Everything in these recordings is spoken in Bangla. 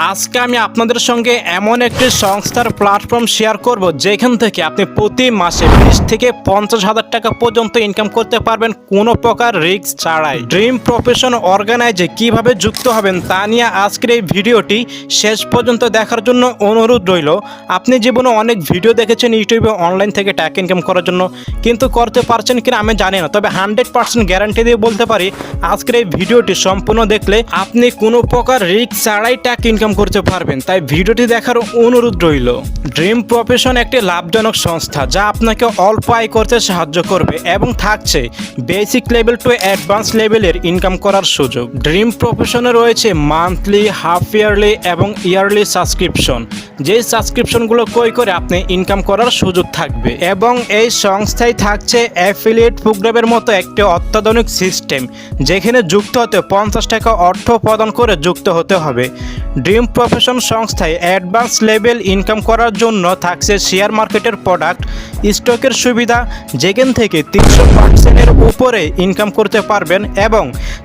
আজকে আমি আপনাদের সঙ্গে এমন একটি সংস্থার প্ল্যাটফর্ম শেয়ার করব, যেখান থেকে আপনি প্রতি মাসে বিশ থেকে পঞ্চাশ হাজার টাকা পর্যন্ত ইনকাম করতে পারবেন কোনো প্রকার রিস্ক ছাড়াই। ড্রিম প্রফেশন অর্গানাইজে কীভাবে যুক্ত হবেন তা নিয়ে আজকের এই ভিডিওটি শেষ পর্যন্ত দেখার জন্য অনুরোধ রইল। আপনি জীবনে অনেক ভিডিও দেখেছেন ইউটিউবে অনলাইন থেকে টাকা ইনকাম করার জন্য, কিন্তু করতে পারছেন কিনা আমি জানি না। তবে হান্ড্রেড পার্সেন্ট গ্যারান্টি দিয়ে বলতে পারি, আজকের এই ভিডিওটি সম্পূর্ণ দেখলে আপনি কোনো প্রকার রিস্ক ছাড়াই টাকা ইনকাম করতে পারবেন, তাই ভিডিওটি দেখার অনুরোধ রইল। ড্রিম প্রফেশন একটি লাভজনক সংস্থা যা আপনাকে অল্প আয় করতে সাহায্য করবে এবং থাকছে বেসিক লেভেল টু অ্যাডভান্স লেভেলের ইনকাম করার সুযোগ। ড্রিম প্রফেশনে রয়েছে মান্থলি হাফ ইয়ারলি এবং ইয়ারলি সাবস্ক্রিপশন যে সাবস্ক্রিপশনগুলো ক্রয় করে আপনি ইনকাম করার সুযোগ থাকবে এবং এই সংস্থায় থাকছে অ্যাফিলিয়েট প্রোগ্রামের মতো একটি অত্যাধুনিক সিস্টেম যেখানে যুক্ত হতে পঞ্চাশ টাকা অর্থ প্রদান করে যুক্ত হতে হবে। ড্রিম প্রফেশন সংস্থায় অ্যাডভান্স লেভেল ইনকাম করার জন্য থাকছে শেয়ার মার্কেটের প্রোডাক্ট স্টকের সুবিধা, যেখান থেকে তিনশো পার্সেন্টের উপরে ইনকাম করতে পারবেন এবং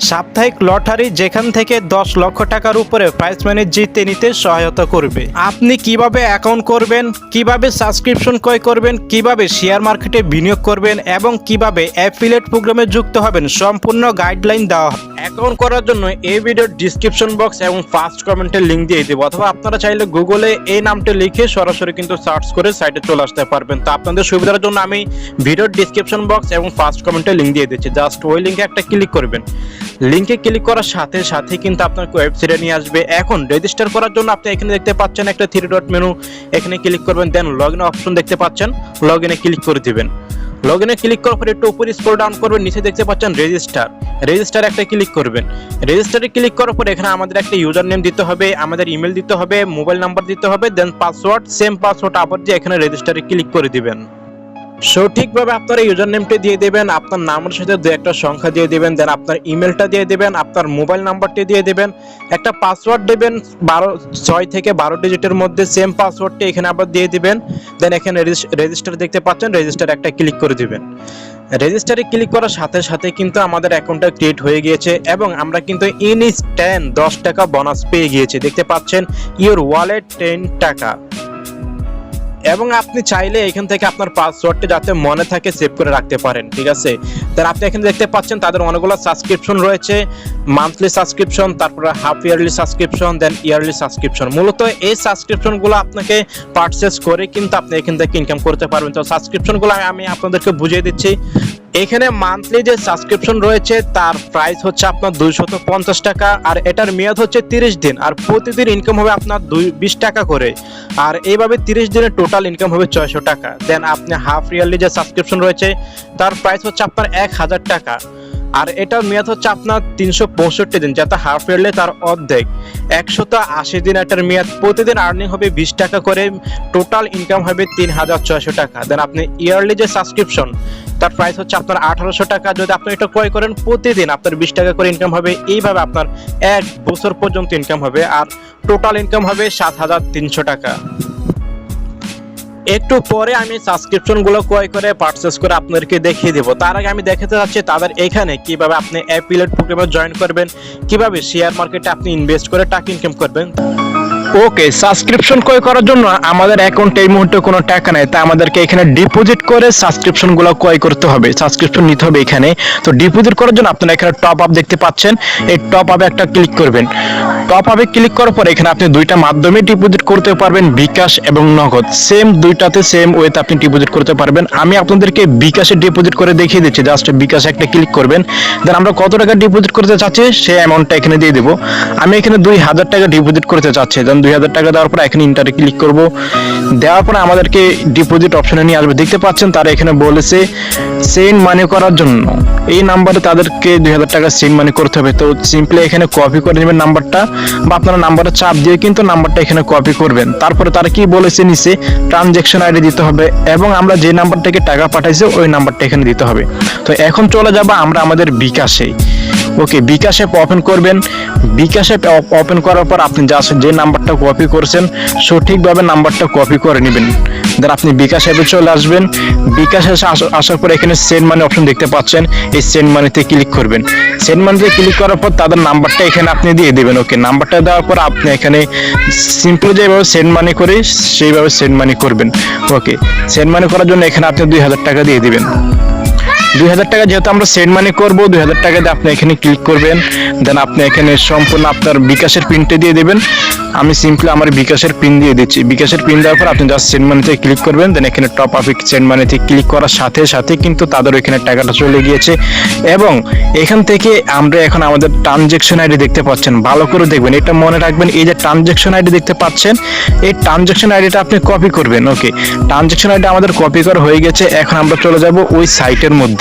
সাপ্তাহিক লটারি যেখান থেকে দশ লক্ষ টাকার উপরে প্রাইজ মানি জিতে নিতে সহায়তা করবে। আপনি কীভাবে অ্যাকাউন্ট করবেন, কীভাবে সাবস্ক্রিপশন ক্রয় করবেন, কীভাবে শেয়ার মার্কেটে বিনিয়োগ করবেন এবং কীভাবে অ্যাফিলেট প্রোগ্রামে যুক্ত হবেন সম্পূর্ণ গাইডলাইন দেওয়া অ্যাকাউন্ট করার জন্য এই ভিডিওর ডিসক্রিপশন বক্স এবং ফার্স্ট কমেন্টের লিঙ্ক দিয়ে দেবো, অথবা আপনারা চাইলে গুগলে এই নামটা লিখে সরাসরি কিন্তু সার্চ করে সাইটে চলে আসতে পারবেন। তো আপনাদের সুবিধার জন্য আমি ভিডিওর ডিসক্রিপশন বক্স এবং ফার্স্ট কমেন্টে লিঙ্ক দিয়ে দিচ্ছি। জাস্ট ওই লিঙ্কে একটা ক্লিক করবেন। লিঙ্কে ক্লিক করার সাথে সাথে কিন্তু আপনাকে ওয়েবসাইটে নিয়ে আসবে। এখন রেজিস্টার করার জন্য আপনি এখানে দেখতে পাচ্ছেন একটা থ্রি ডট মেনু এখানে ক্লিক করবেন দেন লগ অপশন দেখতে পাচ্ছেন লগ ইনে ক্লিক করে দিবেন। লগ ইনে ক্লিক করার পরে একটু উপরে স্ক্রল ডাউন করবেন, নিচে দেখতে পাচ্ছেন রেজিস্টার রেজিস্টার একটা ক্লিক করবেন। রেজিস্টারে ক্লিক করার পরে এখানে আমাদের একটা ইউজার নেম দিতে হবে, আমাদের ইমেল দিতে হবে মোবাইল নাম্বার দিতে হবে দেন পাসওয়ার্ড সেম পাসওয়ার্ড আবার দিয়ে এখানে রেজিস্টারে ক্লিক করে দিবেন। সঠিকভাবে আপনার ইউজার নেমটা দিয়ে দেবেন, আপনার নামের সাথে দু একটা সংখ্যা দিয়ে দেবেন দেন আপনার ইমেলটা দিয়ে দেবেন, আপনার মোবাইল নাম্বারটি দিয়ে দেবেন। একটা পাসওয়ার্ড দেবেন, বারো, ছয় থেকে বারো ডিজিটের মধ্যে সেম পাসওয়ার্ডটি এখানে আবার দিয়ে দিবেন। দেন এখানে রেজিস্টার দেখতে পাচ্ছেন রেজিস্টার একটা ক্লিক করে দিবেন। রেজিস্টারে ক্লিক করার সাথে সাথে কিন্তু আমাদের অ্যাকাউন্টটা ক্রিয়েট হয়ে গিয়েছে এবং আমরা কিন্তু ইনস্ট্যান্ট দশ টাকা বোনাস পেয়ে গিয়েছি। দেখতে পাচ্ছেন ইওর ওয়ালেট টেন টাকা। এবং আপনি চাইলে এখান থেকে আপনার পাসওয়ার্ডটা যাতে মনে থাকে সেভ করে রাখতে পারেন, ঠিক আছে? তার আপনি এখানে দেখতে পাচ্ছেন তাদের অনেকগুলো সাবস্ক্রিপশন রয়েছে মান্থলি সাবস্ক্রিপশন তারপরে half yearly subscription then yearly subscription মূলত এই সাবস্ক্রিপশনগুলো আপনাকে পারচেস করে কিন্তু আপনি এখান থেকে ইনকাম করতে পারবেন। তো সাবস্ক্রিপশনগুলো আমি আপনাদেরকে বুঝিয়ে দিচ্ছি। এখানে মান্থলি যে সাবস্ক্রিপশন রয়েছে, তার প্রাইস হচ্ছে আপনার দুইশত পঞ্চাশ টাকা, আর এটার মেয়াদ হচ্ছে তিরিশ দিন, আর প্রতিদিন ইনকাম হবে আপনার দুই বিশ টাকা করে। আর এইভাবে তিরিশ দিনের টোটাল ইনকাম হবে ছয়শো টাকা। দেন আপনি হাফ ইয়ারলি যে সাবস্ক্রিপশন রয়েছে, তার প্রাইস হচ্ছে আপনার এক হাজার টাকা। আর এটার মেয়াদ হচ্ছে আপনার তিনশো পঁয়ষট্টি দিন, যাতে হাফ ইয়ারলি তার অর্ধেক। একশত আশি দিন এটার মেয়াদ, প্রতিদিন আর্নিং হবে বিশ টাকা করে টোটাল ইনকাম হবে তিন হাজার ছয়শো টাকা। দেন আপনি ইয়ারলি যে সাবস্ক্রিপশন তার প্রাইস হচ্ছে আপনার আঠারোশো টাকা। যদি আপনি এটা ক্রয় করেন, প্রতিদিন আপনার বিশ টাকা করে ইনকাম হবে। এইভাবে আপনার এক বছর পর্যন্ত ইনকাম হবে, আর টোটাল ইনকাম হবে সাত হাজার তিনশো টাকা। একটু পরে আমি সাবস্ক্রিপশনগুলো ক্রয় করে পারচেস করে আপনাদেরকে দেখিয়ে দেবো। তার আগে আমি দেখাতে যাচ্ছি তাদের এখানে কীভাবে আপনি অ্যাপিলেট প্রোগ্রামে জয়েন করবেন, কীভাবে শেয়ার মার্কেটে আপনি ইনভেস্ট করে টাকা ইনকাম করবেন। ওকে সাবস্ক্রিপশন ক্রয় করার জন্য আমাদের অ্যাকাউন্টে এই মুহূর্তে কোনো টাকা নেই, তাই আমাদেরকে এখানে ডিপোজিট করে সাবস্ক্রিপশনগুলো ক্রয় করতে হবে। সাবস্ক্রিপশন নিতে হবে এখানে। তো ডিপোজিট করার জন্য আপনারা এখানে টপ আপ দেখতে পাচ্ছেন। এই টপ আপে একটা ক্লিক করবেন। টপ আপে ক্লিক করার পর এখানে আপনি দুইটা মাধ্যমে ডিপোজিট করতে পারবেন, বিকাশ এবং নগদ। সেম দুইটাতে সেম ওয়েতে আপনি ডিপোজিট করতে পারবেন। আমি আপনাদেরকে বিকাশে ডিপোজিট করে দেখিয়ে দিচ্ছি। জাস্ট বিকাশে একটা ক্লিক করবেন। দেন আমরা কত টাকা ডিপোজিট করতে চাচ্ছি? সেই অ্যামাউন্টটা এখানে দিয়ে দেবো। আমি এখানে দুই হাজার টাকা ডিপোজিট করতে চাচ্ছি। দেন দুই হাজার টাকা দেওয়ার পর এখানে ইন্টারে ক্লিক করব। দেওয়ার পরে আমাদেরকে ডিপোজিট অপশনে নিয়ে আসবে। দেখতে পাচ্ছেন, তারা এখানে বলেছে সেন্ড মানি করার জন্য। এই নাম্বারে তাদেরকে দুই হাজার টাকা সেন্ড মানি করতে হবে। তো সিম্পলি এখানে কপি করে নেবেন নাম্বারটা বা আপনারা নাম্বারে চাপ দিয়ে কিন্তু নাম্বারটা এখানে কপি করবেন। তারপরে তারা কি বলেছে নিচে? ট্রানজ্যাকশন আইডি দিতে হবে এবং আমরা যে নাম্বার থেকে টাকা পাঠাইছি, ওই নাম্বারটা এখানে দিতে হবে। তো এখন চলে যাব আমরা আমাদের বিকাশে। ওকে বিকাশ অ্যাপ ওপেন করবেন। বিকাশ অ্যাপ ওপেন করার পর আপনি যা যে নাম্বারটা কপি করছেন, সঠিকভাবে নাম্বারটা কপি করে নেবেন। দেন আপনি বিকাশ অ্যাপে চলে আসবেন। বিকাশ আসার পর এখানে সেন্ড মানি অপশন দেখতে পাচ্ছেন। এই সেন্ড মানিতে ক্লিক করবেন। সেন্ড মানিতে ক্লিক করার পর তাদের নাম্বারটা এখানে আপনি দিয়ে দেবেন। ওকে নাম্বারটা দেওয়ার পর আপনি এখানে সিম্পল যেভাবে সেন্ড মানি করে, সেইভাবে সেন্ড মানি করবেন। ওকে সেন্ড মানি করার জন্য এখানে আপনি দুই হাজার টাকা দিয়ে দিবেন। দুই হাজার টাকা যেহেতু আমরা সেন্ড মানি করব, দুই হাজার টাকা দিয়ে আপনি এখানে ক্লিক করবেন। দেন আপনি এখানে সম্পূর্ণ আপনার বিকাশের পিনটা দিয়ে দেবেন। আমি সিম্পলি আমার বিকাশের পিন দিয়ে দিচ্ছি। বিকাশের পিন দেওয়ার পর আপনি জাস্ট সেন্ড মানিতে ক্লিক করবেন। দেন এখানে টপ আপ সেন্ড মানিতে ক্লিক করার সাথে সাথে কিন্তু তাদের এখানে টাকাটা চলে গিয়েছে। এবং এখান থেকে আমরা এখন আমাদের ট্রানজেকশন আইডি দেখতে পাচ্ছেন। ভালো করে দেখবেন। এটা মনে রাখবেন, এই যে ট্রানজেকশন আইডি দেখতে পাচ্ছেন, এই ট্রানজেকশন আইডিটা আপনি কপি করবেন। ওকে ট্রানজেকশন আইডি আমাদের কপি করা হয়ে গেছে। এখন আমরা চলে যাব ওই সাইটের মধ্যে।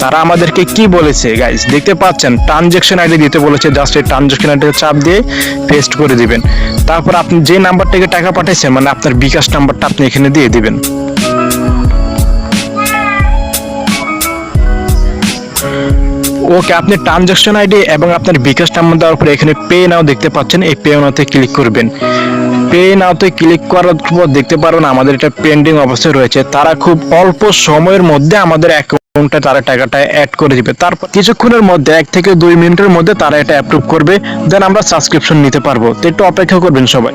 তারা আমাদেরকে কি বলেছে গাইস দেখতে পাচ্ছেন ট্রানজেকশন আইডি দিতে বলেছে জাস্ট এই ট্রানজেকশন আইডিতে চাপ দিয়ে পেস্ট করে দিবেন। তারপর আপনি যে নাম্বার থেকে টাকা পাঠাইছেন মানে আপনার বিকাশ নাম্বারটা আপনি এখানে দিয়ে দিবেন। ওকে, আপনি ট্রানজাকশন আইডি এবং আপনার বিকাশ নাম্বার দেওয়ার পরে এখানে পে নাও দেখতে পাচ্ছেন, এই পে নাওতে ক্লিক করবেন। পে নাওতে ক্লিক করার পর দেখতে পারবেন, আমাদের এটা পেন্ডিং অবস্থায় রয়েছে। তারা খুব অল্প সময়ের মধ্যে আমাদের অ্যাকাউন্টে তারা টাকাটা অ্যাড করে দিবে। তারপর কিছুক্ষণের মধ্যে, এক থেকে দুই মিনিটের মধ্যে তারা এটা অ্যাপ্রুভ করবে দেন আমরা সাবস্ক্রিপশন নিতে পারব। তো একটু অপেক্ষা করবেন সবাই।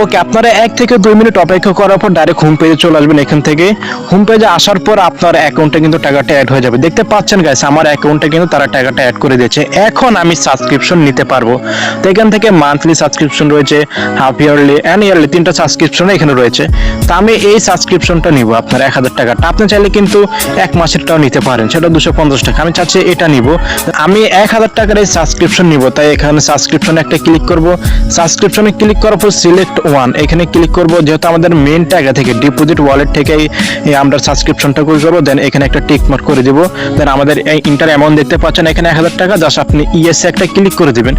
ওকে আপনারা এক থেকে দুই মিনিট অপেক্ষা করার পর ডাইরেক্ট হোম পেজে চলে আসবেন এখান থেকে। হোম পেজে আসার পর আপনার অ্যাকাউন্টে কিন্তু টাকাটা অ্যাড হয়ে যাবে। দেখতে পাচ্ছেন গাইস আমার অ্যাকাউন্টে কিন্তু তারা টাকাটা অ্যাড করে দিয়েছে। এখন আমি সাবস্ক্রিপশন নিতে পারব। তো এখান থেকে মান্থলি সাবস্ক্রিপশন রয়েছে হাফ ইয়ারলি অ্যান্ড ইয়ারলি তিনটা সাবস্ক্রিপশন এখানে রয়েছে। তো আমি এই সাবস্ক্রিপশনটা নিব আপনার এক হাজার টাকাটা। আপনি চাইলে কিন্তু এক মাসেরটাও নিতে পারেন। সেটা দুশো পঞ্চাশ টাকা। আমি চাচ্ছি এটা নিব। আমি এক হাজার টাকার এই সাবস্ক্রিপশন নিব। তাই এখানে সাবস্ক্রিপশনে একটা ক্লিক করব। সাবস্ক্রিপশনে ক্লিক করার পর সিলেক্ট ওয়ান এখানে ক্লিক করব যেহেতু আমাদের মেন টাকা থেকে ডিপোজিট ওয়ালেট থেকে আমরা সাবস্ক্রিপশনটা করে করব। দেন এখানে একটা টিক মার্ক করে দেবো। দেন আমাদের এই ইন্টার অ্যামাউন্ট দেখতে পাচ্ছেন, এখানে এক হাজার টাকা। জাস্ট আপনি ইএসএ একটা ক্লিক করে দিবেন।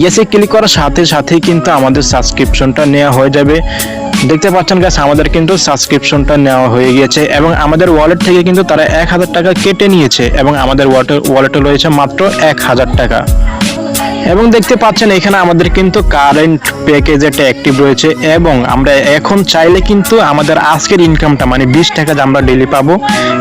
ইএসএ ক্লিক করার সাথে সাথেই কিন্তু আমাদের সাবস্ক্রিপশনটা নেওয়া হয়ে যাবে। দেখতে পাচ্ছেন গাছ আমাদের কিন্তু সাবস্ক্রিপশনটা নেওয়া হয়ে গিয়েছে এবং আমাদের ওয়ালেট থেকে কিন্তু তারা এক হাজার টাকা কেটে নিয়েছে এবং আমাদের ওয়ালেটে রয়েছে মাত্র এক হাজার টাকা। এবং দেখতে পাচ্ছেন এখানে আমাদের কিন্তু কারেন্ট প্যাকেজ একটা অ্যাক্টিভ রয়েছে এবং আমরা এখন চাইলে কিন্তু আমাদের আজকের ইনকামটা মানে বিশ টাকা যে আমরা ডেলি পাবো,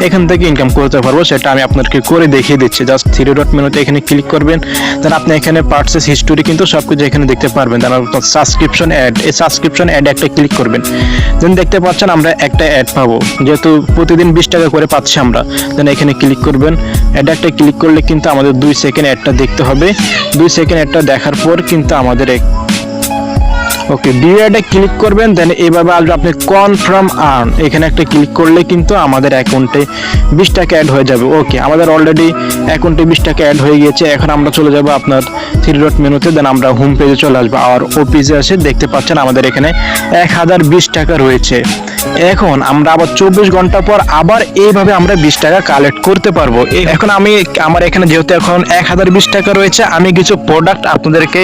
এখান থেকে ইনকাম করতে পারব, সেটা আমি আপনাদেরকে করে দেখিয়ে দিচ্ছি। জাস্ট থ্রি ডট মেনুতে এখানে ক্লিক করবেন দেন আপনি এখানে পার্সেস হিস্টোরি কিন্তু সব কিছু এখানে দেখতে পারবেন। দেন সাবস্ক্রিপশন অ্যাড এই সাবস্ক্রিপশন অ্যাড একটা ক্লিক করবেন। দেন দেখতে পাচ্ছেন আমরা একটা অ্যাড পাবো। যেহেতু প্রতিদিন বিশ টাকা করে পাচ্ছি আমরা দেন এখানে ক্লিক করবেন। অ্যাড একটা ক্লিক করলে কিন্তু আমাদের দুই সেকেন্ড অ্যাডটা দেখতে হবে। দুই সেকেন্ড অ্যাডটা দেখার পর কিন্তু আমাদের এক ওকে ডিএডে ক্লিক করবেন দেন এইভাবে আসবে আপনি কনফার্ম আর্ন এখানে একটা ক্লিক করলে কিন্তু আমাদের অ্যাকাউন্টে বিশ টাকা অ্যাড হয়ে যাবে। ওকে আমাদের অলরেডি অ্যাকাউন্টে বিশ টাকা অ্যাড হয়ে গিয়েছে। এখন আমরা চলে যাব আপনার থ্রি ডট মেনুতে দেন আমরা হোম পেজে চলে আসব। আর ও পেজে আসে দেখতে পাচ্ছেন আমাদের এখানে এক হাজার বিশ টাকা রয়েছে। এখন আমরা আবার চব্বিশ ঘণ্টা পর আবার এইভাবে আমরা বিশ টাকা কালেক্ট করতে পারব। এখন আমি, আমার এখানে যেহেতু এখন এক হাজার বিশ টাকা রয়েছে, আমি কিছু প্রোডাক্ট আপনাদেরকে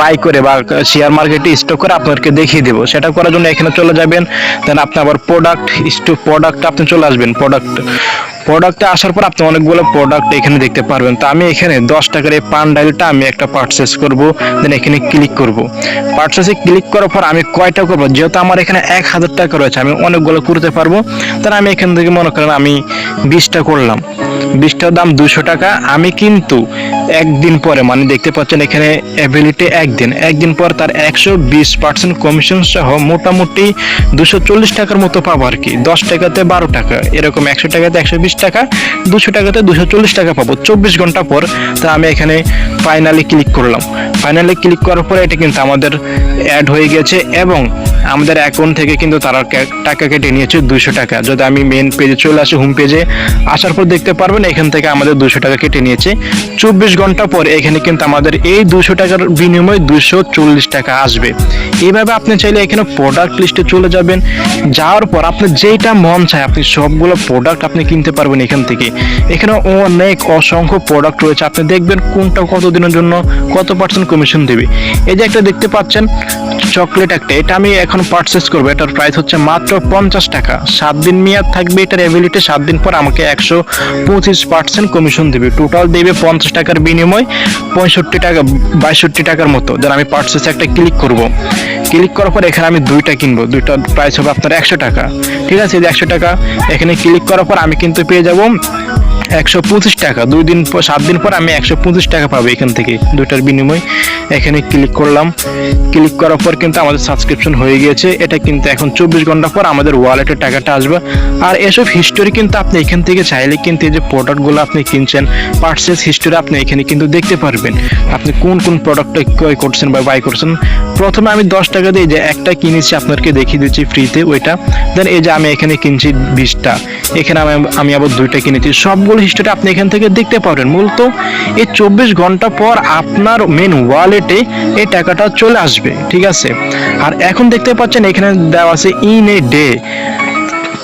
বাই করে বা শেয়ার মার্কেটে স্টক করে আপনাদেরকে দেখিয়ে দেবো। সেটা করার জন্য এখানে চলে যাবেন দেন আপনি আবার প্রোডাক্ট স্টক প্রোডাক্ট আপনি চলে আসবেন প্রোডাক্ট প্রোডাক্টে আসার পর আপনি অনেকগুলো প্রোডাক্ট এখানে দেখতে পারবেন। তো আমি এখানে দশ টাকার এই পান ডাইলটা আমি একটা পারচেস করব দেন এখানে ক্লিক করব। পারচেসে ক্লিক করার পর আমি কয়টা করব? যেহেতু আমার এখানে এক হাজার টাকা রয়েছে, আমি অনেকগুলো করতে পারব। তাহলে আমি এখান থেকে মনে করেন আমি বিশটা করলাম। বিশটার দাম দুশো টাকা। আমি কিন্তু একদিন পরে মানে দেখতে পাচ্ছেন এখানে অ্যাবিলিটি একদিন। একদিন পর তার একশো বিশ পার্সেন্ট কমিশন সহ মোটামুটি দুশো চল্লিশ টাকার মতো পাবো আর কি। দশ টাকাতে বারো টাকা, এরকম একশো টাকাতে একশো বিশ টাকা, দুশো টাকাতে দুশো চল্লিশ টাকা পাবো। চব্বিশ ঘণ্টা পর তা আমি এখানে ফাইনালি ক্লিক করলাম। ফাইনালি ক্লিক করার পরে এটা কিন্তু আমাদের অ্যাড হয়ে গেছে এবং আমাদের অ্যাকাউন্ট থেকে কিন্তু তারা টাকা কেটে নিয়েছে দুশো টাকা। যদি আমি মেন পেজে চলে আসি হোম পেজে আসার পর দেখতে পারবেন এখান থেকে আমাদের দুশো টাকা কেটে নিয়েছে। চব্বিশ ঘণ্টা পর এখানে কিন্তু আমাদের এই দুশো টাকার বিনিময়ে দুশো চল্লিশ টাকা আসবে। এইভাবে আপনি চাইলে এখানে প্রোডাক্ট লিস্টে চলে যাবেন। যাওয়ার পর আপনি যেটা মন চায়, আপনি সবগুলো প্রোডাক্ট আপনি কিনতে পারবেন এখান থেকে। এখানে অনেক অসংখ্য প্রোডাক্ট রয়েছে। আপনি দেখবেন কোনটা কত দিনের জন্য কত পার্সেন্ট কমিশন দেবে। এই যে একটা দেখতে পাচ্ছেন চকলেট একটা। এটা আমি এখন এখন পারচেস করব, এটার প্রাইস হচ্ছে মাত্র পঞ্চাশ টাকা। সাত দিন মেয়াদ থাকবে, এটার অ্যাবিলিটি সাত দিন পর আমাকে একশো পঁচিশ পার্সেন্ট কমিশন দেবে। টোটাল দেবে পঞ্চাশ টাকার বিনিময় পঁয়ষট্টি টাকা, বাইষট্টি টাকার মতো যেন আমি পারচেস একটা ক্লিক করব। ক্লিক করার পর এখানে আমি দুইটা কিনবো। দুইটার প্রাইস হবে আপনার একশো টাকা। ঠিক আছে? একশো টাকা, এখানে ক্লিক করার পর আমি কিন্তু পেয়ে যাব একশো পঁচিশ টাকা। দুই দিন পর, সাত দিন পর আমি একশো পঁচিশ টাকা পাবো এখান থেকে। দুইটার বিনিময় এখানে ক্লিক করলাম। ক্লিক করার পর কিন্তু আমাদের সাবস্ক্রিপশন হয়ে গিয়েছে। এটা কিন্তু এখন চব্বিশ ঘণ্টা পর আমাদের ওয়ালেটে টাকাটা আসবে। আর এসব হিস্টোরি কিন্তু আপনি এখান থেকে চাইলে কিন্তু এই যে প্রোডাক্টগুলো আপনি কিনছেন পার্সেস হিস্টোরি আপনি এখানে কিন্তু দেখতে পারবেন। আপনি কোন কোন প্রোডাক্টটা ক্রয় করছেন বা বাই করছেন। প্রথমে আমি দশ টাকা দিয়ে যে একটা কিনেছি আপনাকে দেখিয়ে দিচ্ছি ফ্রিতে ওইটা। দেন এই যে আমি এখানে কিনছি বিশটা। এখানে আমি আমি আবার দুইটা কিনেছি। সবগুলো হিস্টোরি আপনি এখান থেকে দেখতে পারবেন। মূলত এই চব্বিশ ঘণ্টা পর আপনার মেন ওয়ালেটে এই টাকাটা চলে আসবে, ঠিক আছে? আর এখন দেখতে পাচ্ছেন এখানে দেওয়া আছে in a day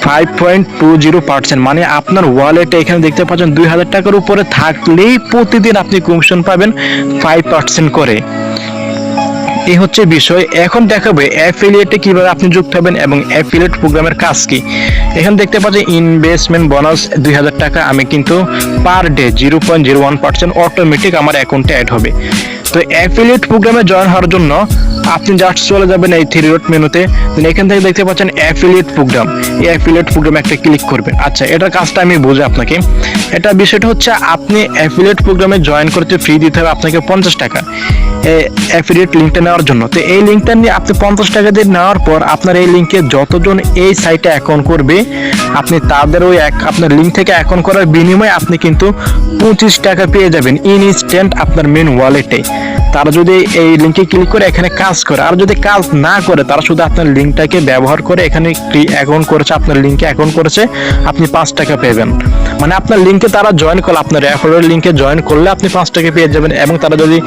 five point two zero percent মানে আপনার ওয়ালেটে এখানে দেখতে পাচ্ছেন দুই হাজার টাকার উপরে থাকলেই প্রতিদিন আপনি কমিশন পাবেন ফাইভ পার্সেন্ট করে। এই হচ্ছে বিষয়। এখন দেখাবে অ্যাফিলিয়েটে কীভাবে আপনি যুক্ত হবেন এবং অ্যাফিলিয়েট প্রোগ্রামের কাজ কি। এখানে দেখতে পাচ্ছেন ইনভেস্টমেন্ট বোনাস দুই হাজার টাকা। আমি কিন্তু per day zero point zero one percent automatic আমার অ্যাকাউন্টে অ্যাড হবে। তো অ্যাফিলিয়েট প্রোগ্রামে জয়েন হওয়ার জন্য আপনি জাস্ট চলে যাবেন এই থ্রি ডট মেনুতে then এখান থেকে দেখতে পাচ্ছেন অ্যাফিলিয়েট প্রোগ্রাম এই অ্যাফিলিয়েট প্রোগ্রামে একটা ক্লিক করবেন। আচ্ছা এটার কাজটা আমি বুঝি আপনাকে। এটা বিষয়টা হচ্ছে, আপনি অ্যাফিলিয়েট প্রোগ্রামে জয়েন করতে ফ্রি দিতে হবে আপনাকে পঞ্চাশ টাকা। অ্যাফিলিয়েট লিঙ্কটা নেওয়ার জন্য। তো এই লিঙ্কটা নিয়ে আপনি পঞ্চাশ টাকা দিয়ে নেওয়ার পর আপনার এই লিঙ্কে যতজন এই সাইটে অ্যাকাউন্ট করবে, আপনি তাদের ওই আপনার লিঙ্ক থেকে অ্যাকাউন্ট করার বিনিময়ে আপনি কিন্তু পঁচিশ টাকা পেয়ে যাবেন। ইনস্ট্যান্ট আপনার মেন ওয়ালেটে তারা যদি এই লিঙ্কে ক্লিক করে এখানে কাজ করে, আর যদি কাজ না করে, তারা শুধু আপনার লিঙ্কটাকে ব্যবহার করে এখানে অ্যাকাউন্ট করেছে, আপনার লিঙ্কে অ্যাকাউন্ট করেছে, আপনি পাঁচ টাকা পেবেন। মানে আপনার লিঙ্কে তারা জয়েন করলে, আপনার রেফারেল লিঙ্কে জয়েন করলে আপনি পাঁচ টাকা পেয়ে যাবেন, এবং তারা যদি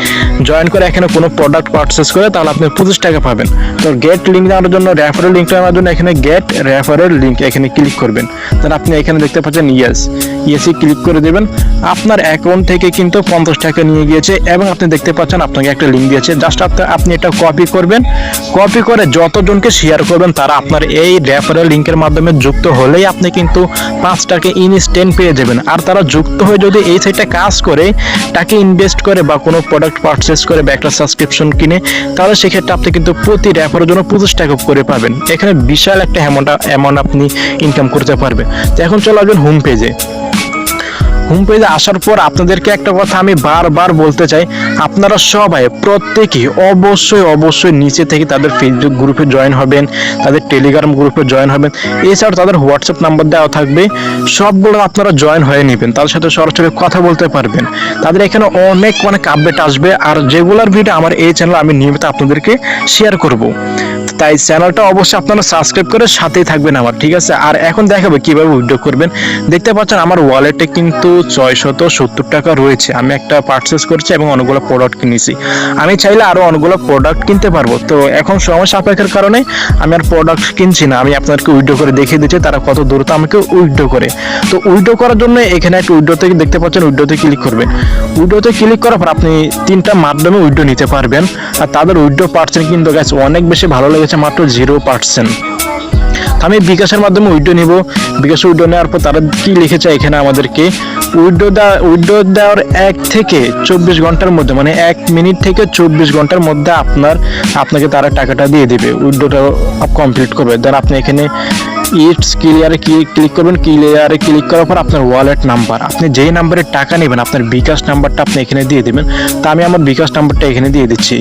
জয়েন করে এখানে কোনো প্রোডাক্ট পারচেস করে, তাহলে আপনি পঁচিশ টাকা পাবেন। তো গেট লিঙ্ক নেওয়ার জন্য রেফারেল লিঙ্কটা নেওয়ার জন্য এখানে গেট রেফারেল লিঙ্ক এখানে ক্লিক করবেন। তাহলে আপনি এখানে দেখতে পাচ্ছেন ইয়েস ইয়েসে ক্লিক করে দেবেন। আপনার অ্যাকাউন্ট থেকে কিন্তু পঞ্চাশ টাকা নিয়ে গিয়েছে এবং আপনি দেখতে পাচ্ছেন আপনাকে একটা লিঙ্ক দিয়েছে। জাস্ট আপনার আপনি এটা কপি করবেন। কপি করে যতজনকে শেয়ার করবেন, তারা আপনার এই রেফারেল লিঙ্কের মাধ্যমে যুক্ত হলেই আপনি কিন্তু পাঁচ টাকা ইনস্ট্যান্ট পেয়ে যাবেন। আর তারা যুক্ত হয়ে যদি এই সাইটে কাজ করে, টাকা ইনভেস্ট করে বা কোনো প্রোডাক্ট পারচেস করে বা একটা সাবস্ক্রিপশন কিনে, তাহলে সেক্ষেত্রে আপনি কিন্তু প্রতি রেফারের জন্য পঁচিশ টাকা করে পাবেন। এখানে বিশাল একটা অ্যামাউন্ট অ্যামাউন্ট আপনি ইনকাম করতে পারবেন। তো এখন চলে আসবেন হোম পেজে হোম পেজে আসার পর আপনাদেরকে একটা কথা আমি বারবার বলতে চাই। আপনারা সবাই প্রত্যেকেই অবশ্যই অবশ্যই নিচে থেকে তাদের ফেসবুক গ্রুপে জয়েন হবেন, তাদের টেলিগ্রাম গ্রুপে জয়েন হবেন। এছাড়াও তাদের হোয়াটসঅ্যাপ নাম্বার দেওয়া থাকবে। সবগুলো আপনারা জয়েন হয়ে নেবেন, তাদের সাথে সরাসরি কথা বলতে পারবেন। তাদের এখানে অনেক অনেক আপডেট আসবে। আর যেগুলার ভিডিও আমার এই চ্যানেল আমি নিয়মিত আপনাদেরকে শেয়ার করব। তাই চ্যানেলটা অবশ্যই আপনারা সাবস্ক্রাইব করে সাথেই থাকবেন আমার, ঠিক আছে? আর এখন দেখাবো কীভাবে উইথড্র করবেন। দেখতে পাচ্ছেন আমার ওয়ালেটে কিন্তু ছয়শত সত্তর টাকা রয়েছে। আমি একটা পারচেস করেছি এবং অনেকগুলো প্রোডাক্ট কিনেছি। আমি চাইলে আরও অনেকগুলো প্রোডাক্ট কিনতে পারব। তো এখন সময় সাপেক্ষের কারণে আমি আর প্রোডাক্ট কিনছি না। আমি আপনাদেরকে উইথড্র করে দেখিয়ে দিচ্ছি, তারা কত দ্রুত আমাকে উইথড্র করে। তো উইথড্র করার জন্য এখানে একটা থেকে দেখতে পাচ্ছেন উইথড্রতে ক্লিক করবেন। উইথড্রতে ক্লিক করার পর আপনি তিনটা মাধ্যমে উইথড্র নিতে পারবেন। আর তাদের উইথড্র পার্সেন্ট কিন্তু গ্যাস অনেক বেশি ভালো লেগেছে। মাত্র জিরো পার্সেন্ট আমি বিকাশের মাধ্যমে উইড্রো নিব। বিকাশ উইডো নেওয়ার পর তারা কি লিখেছে এখানে আমাদেরকে? উইড্রো দেওয়া উইডো দেওয়ার এক থেকে চব্বিশ ঘণ্টার মধ্যে মানে এক মিনিট থেকে চব্বিশ ঘণ্টার মধ্যে আপনার, আপনাকে তারা টাকাটা দিয়ে দেবে। উইডোটা কমপ্লিট করবে। দেন আপনি এখানে ইটস ক্লিয়ারে ক্লিক করবেন ক্লিয়ারে ক্লিক করার পর আপনার ওয়ালেট নাম্বার আপনি যেই নাম্বারে টাকা নেবেন, আপনার বিকাশ নাম্বারটা আপনি এখানে দিয়ে দেবেন। তা আমি আমার বিকাশ নাম্বারটা এখানে দিয়ে দিচ্ছি।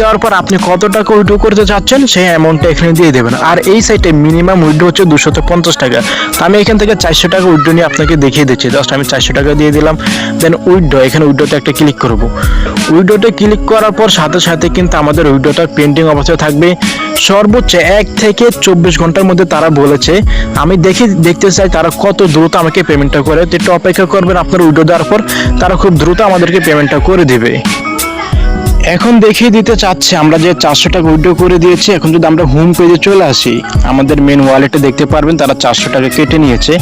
দেওয়ার পর আপনি কত টাকা উইড্রো করতে চাচ্ছেন, সেই অ্যামাউন্টটা এখানে দিয়ে দেবেন। আর এই সাইটে মিনিমাম উইড্রো হচ্ছে দুশো পঞ্চাশ টাকা। আমি এখান থেকে চারশো টাকা উইড্রো নিয়ে আপনাকে দেখিয়ে দিচ্ছি। জাস্ট আমি চারশো টাকা দিয়ে দিলাম। দেন উইড্রো এখানে উইড্রোতে একটা ক্লিক করব। উইড্রোতে ক্লিক করার পর সাথে সাথে কিন্তু আমাদের উইড্রোটা পেন্ডিং অবস্থায় থাকবে। সর্বোচ্চ এক থেকে চব্বিশ ঘণ্টার মধ্যে তারা বলেছে, আমি দেখি, দেখতে চাই তারা কত দ্রুত আমাকে পেমেন্টটা করে। তো একটু অপেক্ষা করবেন আপনার উইড্রো দেওয়ার পর। তারা খুব দ্রুত আমাদেরকে পেমেন্টটা করে দেবে। এখন দেখিয়ে দিতে চাচ্ছে, আমরা যে চারশো টাকা উইড্রো করে দিয়েছি, এখন যদি আমরা হোম পেজে চলে আসি, আমাদের মেন ওয়ালেটে দেখতে পারবেন তারা চারশো টাকা কেটে নিয়েছে,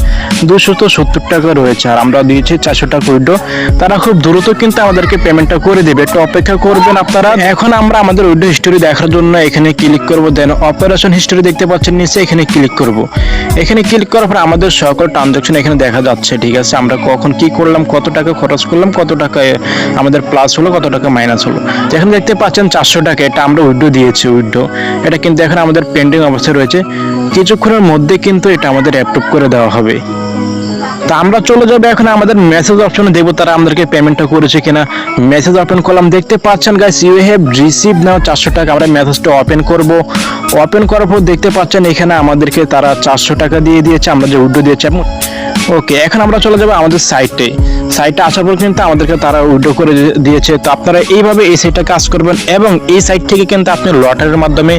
দুশো তো সত্তর টাকা রয়েছে, আর আমরা দিয়েছি চারশো টাকা উইড্রো। তারা খুব দ্রুত কিন্তু আমাদেরকে পেমেন্টটা করে দেবে। একটু অপেক্ষা করবেন আপনারা। এখন আমরা আমাদের উইড্রো হিস্টোরি দেখার জন্য এখানে ক্লিক করব দেন অপারেশন হিস্টোরি দেখতে পাচ্ছেন নিচে, এখানে ক্লিক করব। এখানে ক্লিক করার পর আমাদের সকল ট্রানজাকশন এখানে দেখা যাচ্ছে, ঠিক আছে? আমরা কখন কি করলাম, কত টাকা খরচ করলাম, কত টাকা আমাদের প্লাস হলো, কত টাকা মাইনাস হলো। তো এখানে দেখতে পাচ্ছেন চারশো টাকা, এটা আমরা উইড্রো দিয়েছি, উইড্রো। এটা কিন্তু এখন আমাদের পেন্ডিং অবস্থায় রয়েছে। কিছুক্ষণের মধ্যে কিন্তু এটা আমাদের অ্যাপ্রুভ করে দেওয়া হবে। তা আমরা চলে যাব এখন আমাদের মেসেজ অপশনে দেখব তারা আমাদেরকে পেমেন্টটা করেছে কিনা। মেসেজ ওপেন করলাম দেখতে পাচ্ছেন guys you have receive now চারশো টাকা। আমরা মেসেজটা ওপেন করব। ওপেন করার পর দেখতে পাচ্ছেন এখানে আমাদেরকে তারা চারশো টাকা দিয়ে দিয়েছে, আমরা যে উইড্রো দিয়েছি ওকে এখন আমরা চলে যাব আমাদের সাইটে সাইটে আসার পর কিন্তু আমাদেরকে তারা উইড্রো করে দিয়েছে। তো আপনারা এইভাবে এই সাইটটা কাজ করবেন এবং এই সাইট থেকে কিন্তু আপনি লটারির মাধ্যমে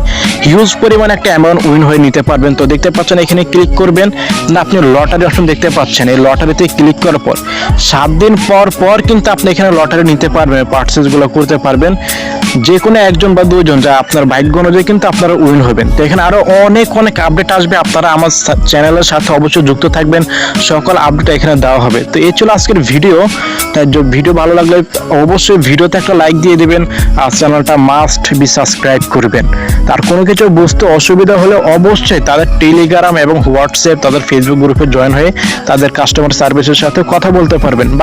হিউজ পরিমাণ একটা অ্যামাউন্ট উইন হয়ে নিতে পারবেন। তো দেখতে পাচ্ছেন, এখানে ক্লিক করবেন। না, আপনি লটারি অপশন দেখতে পাচ্ছেন। এই লটারিতে ক্লিক করার পর সাত দিন পর পর কিন্তু আপনি এখানে লটারি নিতে পারবেন পার্সেসগুলো করতে পারবেন। যে কোনো একজন বা দুজন যা আপনার ভাগ্য অনুযায়ী কিন্তু আপনারা উইন হবেন। তো এখানে আরও অনেক অনেক আপডেট আসবে। আপনারা আমার চ্যানেলের সাথে অবশ্যই যুক্ত থাকবেন। সকল আপডেট এখানে দেওয়া হবে। তো এই ছিল আজকের ভিডিও তাই য- ভিডিও ভালো লাগলে অবশ্যই ভিডিওতে একটা লাইক দিয়ে দিবেন, আর চ্যানেলটা মাস্ট বি সাবস্ক্রাইব করবেন। তার কোনো কিছু বুঝতে অসুবিধা হলে অবশ্যই তাদের টেলিগ্রাম এবং হোয়াটসঅ্যাপ তাদের ফেসবুক গ্রুপে জয়েন হয়ে তাদের কাস্টমার সার্ভিসের সাথে কথা বলতে পারবেন।